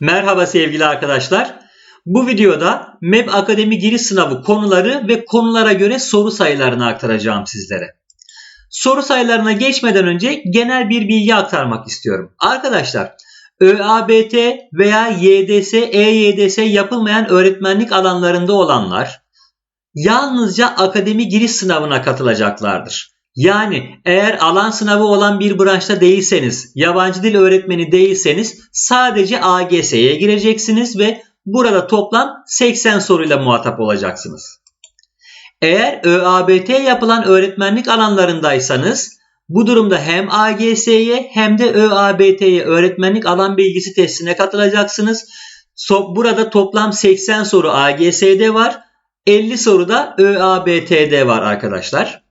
Merhaba sevgili arkadaşlar. Bu videoda MEB Akademi giriş sınavı konuları ve konulara göre soru sayılarını aktaracağım sizlere. Soru sayılarına geçmeden önce genel bir bilgi aktarmak istiyorum. Arkadaşlar ÖABT veya YDS, EYDS yapılmayan öğretmenlik alanlarında olanlar yalnızca akademi giriş sınavına katılacaklardır. Yani eğer alan sınavı olan bir branşta değilseniz, yabancı dil öğretmeni değilseniz sadece AGS'ye gireceksiniz ve burada toplam 80 soruyla muhatap olacaksınız. Eğer ÖABT yapılan öğretmenlik alanlarındaysanız bu durumda hem AGS'ye hem de ÖABT'ye öğretmenlik alan bilgisi testine katılacaksınız. Burada toplam 80 soru AGS'de var. 50 soru da ÖABT'de var arkadaşlar.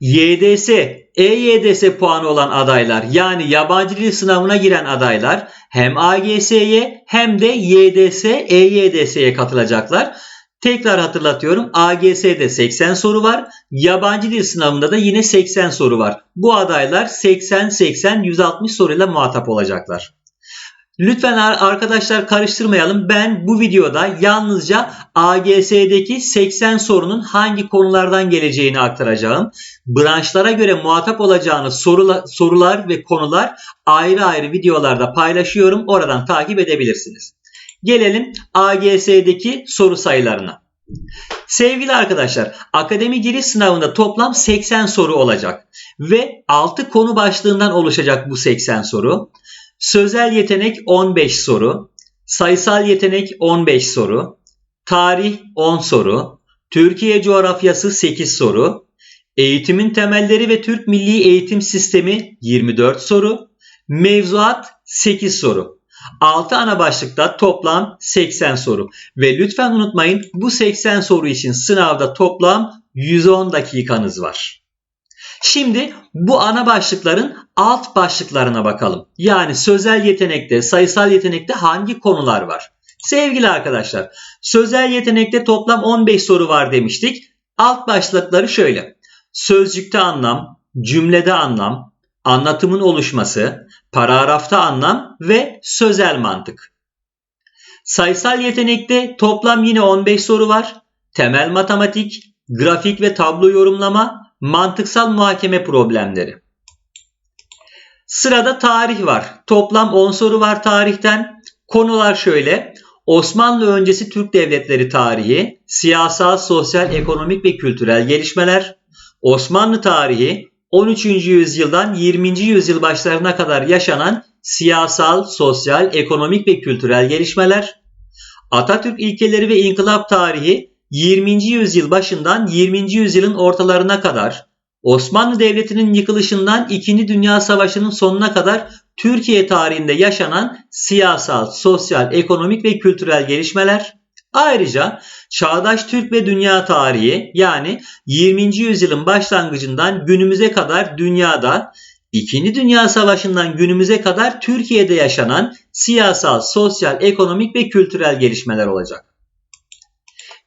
YDS, EYDS puanı olan adaylar yani yabancı dil sınavına giren adaylar hem AGS'ye hem de YDS, EYDS'ye katılacaklar. Tekrar hatırlatıyorum AGS'de 80 soru var. Yabancı dil sınavında da yine 80 soru var. Bu adaylar 80, 80, 160 soruyla muhatap olacaklar. Lütfen arkadaşlar karıştırmayalım. Ben bu videoda yalnızca AGS'deki 80 sorunun hangi konulardan geleceğini aktaracağım. Branşlara göre muhatap olacağınız sorular, ve konular ayrı ayrı videolarda paylaşıyorum. Oradan takip edebilirsiniz. Gelelim AGS'deki soru sayılarına. Sevgili arkadaşlar, akademi giriş sınavında toplam 80 soru olacak ve 6 konu başlığından oluşacak bu 80 soru. Sözel yetenek 15 soru, sayısal yetenek 15 soru, tarih 10 soru, Türkiye coğrafyası 8 soru, eğitimin temelleri ve Türk Milli Eğitim Sistemi 24 soru, mevzuat 8 soru. 6 ana başlıkta toplam 80 soru. Ve lütfen unutmayın bu 80 soru için sınavda toplam 110 dakikanız var. Şimdi bu ana başlıkların alt başlıklarına bakalım. Yani sözel yetenekte, sayısal yetenekte hangi konular var? Sevgili arkadaşlar, sözel yetenekte toplam 15 soru var demiştik. Alt başlıkları şöyle. Sözcükte anlam, cümlede anlam, anlatımın oluşması, paragrafta anlam ve sözel mantık. Sayısal yetenekte toplam yine 15 soru var. Temel matematik, grafik ve tablo yorumlama, mantıksal muhakeme problemleri. Sırada tarih var. Toplam 10 soru var tarihten. Konular şöyle. Osmanlı öncesi Türk devletleri tarihi, siyasal, sosyal, ekonomik ve kültürel gelişmeler, Osmanlı tarihi, 13. yüzyıldan 20. yüzyıl başlarına kadar yaşanan siyasal, sosyal, ekonomik ve kültürel gelişmeler, Atatürk ilkeleri ve inkılap tarihi 20. yüzyıl başından 20. yüzyılın ortalarına kadar Osmanlı Devleti'nin yıkılışından 2. Dünya Savaşı'nın sonuna kadar Türkiye tarihinde yaşanan siyasal, sosyal, ekonomik ve kültürel gelişmeler, ayrıca çağdaş Türk ve dünya tarihi yani 20. yüzyılın başlangıcından günümüze kadar dünyada İkinci Dünya Savaşı'ndan günümüze kadar Türkiye'de yaşanan siyasal, sosyal, ekonomik ve kültürel gelişmeler olacak.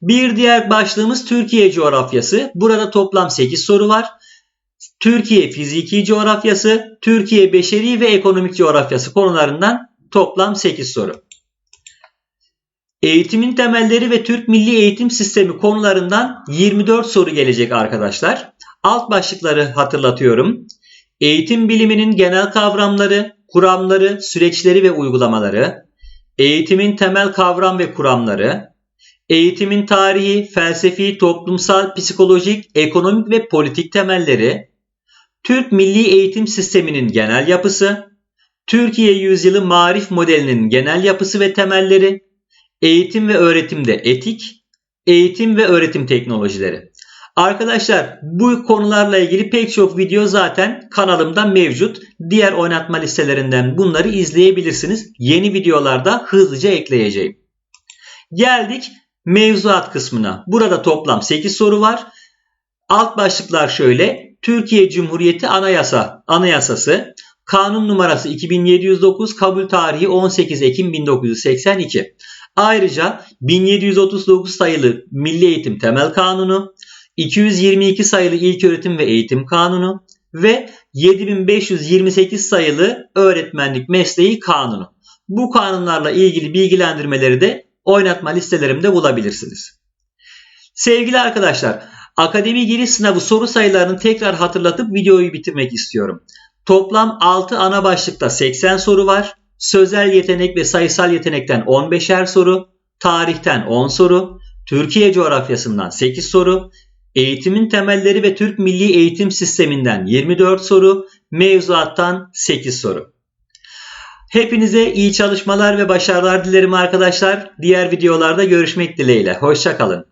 Bir diğer başlığımız Türkiye coğrafyası. Burada toplam 8 soru var. Türkiye fiziki coğrafyası, Türkiye beşeri ve ekonomik coğrafyası konularından toplam 8 soru. Eğitimin temelleri ve Türk Milli Eğitim Sistemi konularından 24 soru gelecek arkadaşlar. Alt başlıkları hatırlatıyorum. Eğitim biliminin genel kavramları, kuramları, süreçleri ve uygulamaları, eğitimin temel kavram ve kuramları, eğitimin tarihi, felsefi, toplumsal, psikolojik, ekonomik ve politik temelleri, Türk Milli Eğitim Sistemi'nin genel yapısı, Türkiye Yüzyılı Marif Modelinin genel yapısı ve temelleri, eğitim ve öğretimde etik, eğitim ve öğretim teknolojileri. Arkadaşlar bu konularla ilgili pek çok video zaten kanalımda mevcut. Diğer oynatma listelerinden bunları izleyebilirsiniz. Yeni videolarda hızlıca ekleyeceğim. Geldik mevzuat kısmına. Burada toplam 8 soru var. Alt başlıklar şöyle. Türkiye Cumhuriyeti Anayasa Anayasası kanun numarası 2709 kabul tarihi 18 Ekim 1982. Ayrıca 1739 sayılı Milli Eğitim Temel Kanunu, 222 sayılı İlköğretim ve Eğitim Kanunu ve 7528 sayılı Öğretmenlik Mesleği Kanunu. bu kanunlarla ilgili bilgilendirmeleri de oynatma listelerimde bulabilirsiniz. Sevgili arkadaşlar, akademi giriş sınavı soru sayılarını tekrar hatırlatıp videoyu bitirmek istiyorum. Toplam 6 ana başlıkta 80 soru var. Sözel yetenek ve sayısal yetenekten 15'er soru, tarihten 10 soru, Türkiye coğrafyasından 8 soru, eğitimin temelleri ve Türk Milli Eğitim Sisteminden 24 soru, mevzuattan 8 soru. Hepinize iyi çalışmalar ve başarılar dilerim arkadaşlar. Diğer videolarda görüşmek dileğiyle. Hoşçakalın.